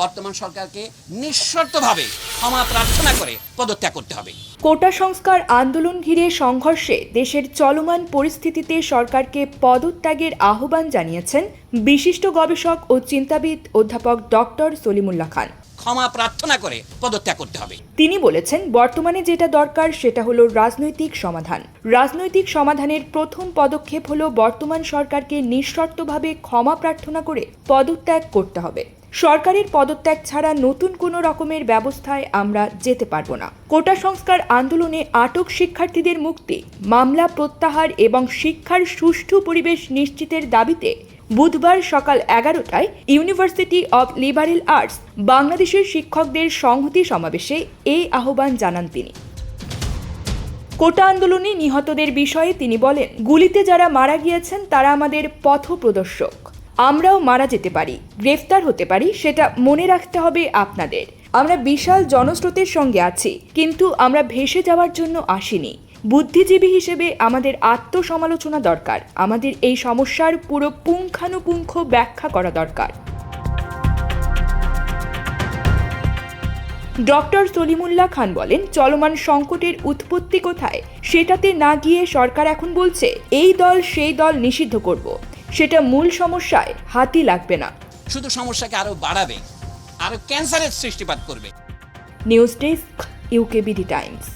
বর্তমান সরকারকে নিঃশর্তভাবে ক্ষমা প্রার্থনা করে পদত্যাগ করতে হবে। কোটা সংস্কার আন্দোলন ঘিরে সংঘর্ষে দেশের চলমান পরিস্থিতিতে সরকারকে পদত্যাগের আহ্বান জানিয়েছেন বিশিষ্ট গবেষক ও চিন্তাবিদ অধ্যাপক ডক্টর সলিমুল্লাহ খান। ক্ষমা প্রার্থনা করে পদত্যাগ করতে হবে। তিনি বলেছেন বর্তমানে যেটা দরকার সেটা হলো রাজনৈতিক সমাধান। রাজনৈতিক সমাধানের প্রথম পদক্ষেপ হলো বর্তমান সরকারকে নিঃশর্তভাবে ক্ষমা প্রার্থনা করে পদত্যাগ করতে হবে। সরকারের পদত্যাগ ছাড়া নতুন কোনো রকমের ব্যবস্থায় আমরা যেতে পারব না। কোটা সংস্কার আন্দোলনে আটক শিক্ষার্থীদের মুক্তি, মামলা প্রত্যাহার এবং শিক্ষার সুষ্ঠু পরিবেশ নিশ্চিতের দাবিতে বুধবার সকাল এগারোটায় ইউনিভার্সিটি অব লিবারেল আর্টস বাংলাদেশের শিক্ষকদের সংহতি সমাবেশে এই আহ্বান জানান তিনি। কোটা আন্দোলনে নিহতদের বিষয়ে তিনি বলেন, গুলিতে যারা মারা গিয়েছেন তারা আমাদের পথ প্রদর্শক আমরাও মারা যেতে পারি, গ্রেফতার হতে পারি, সেটা মনে রাখতে হবে আপনাদের। আমরা বিশাল জনস্রোতের সঙ্গে আছি, কিন্তু আমরা ভেসে যাওয়ার জন্য আসিনি। বুদ্ধিজীবী হিসেবে আমাদের আত্মসমালোচনা দরকার, আমাদের এই সমস্যার পুরো পুঙ্খানুপুঙ্খ ব্যাখ্যা করা দরকার। ডক্টর সলিমুল্লাহ খান বলেন, চলমান সংকটের উৎপত্তি কোথায়, সেটাতে না গিয়ে সরকার এখন বলছে, এই দল সেই দল নিষিদ্ধ করব। সেটা মূল সমস্যায় হাতি লাগবে না। শুধু সমস্যাকে আরও বাড়াবে আরও ক্যান্সারের সৃষ্টিপাত করবে। News desk UKBD Times.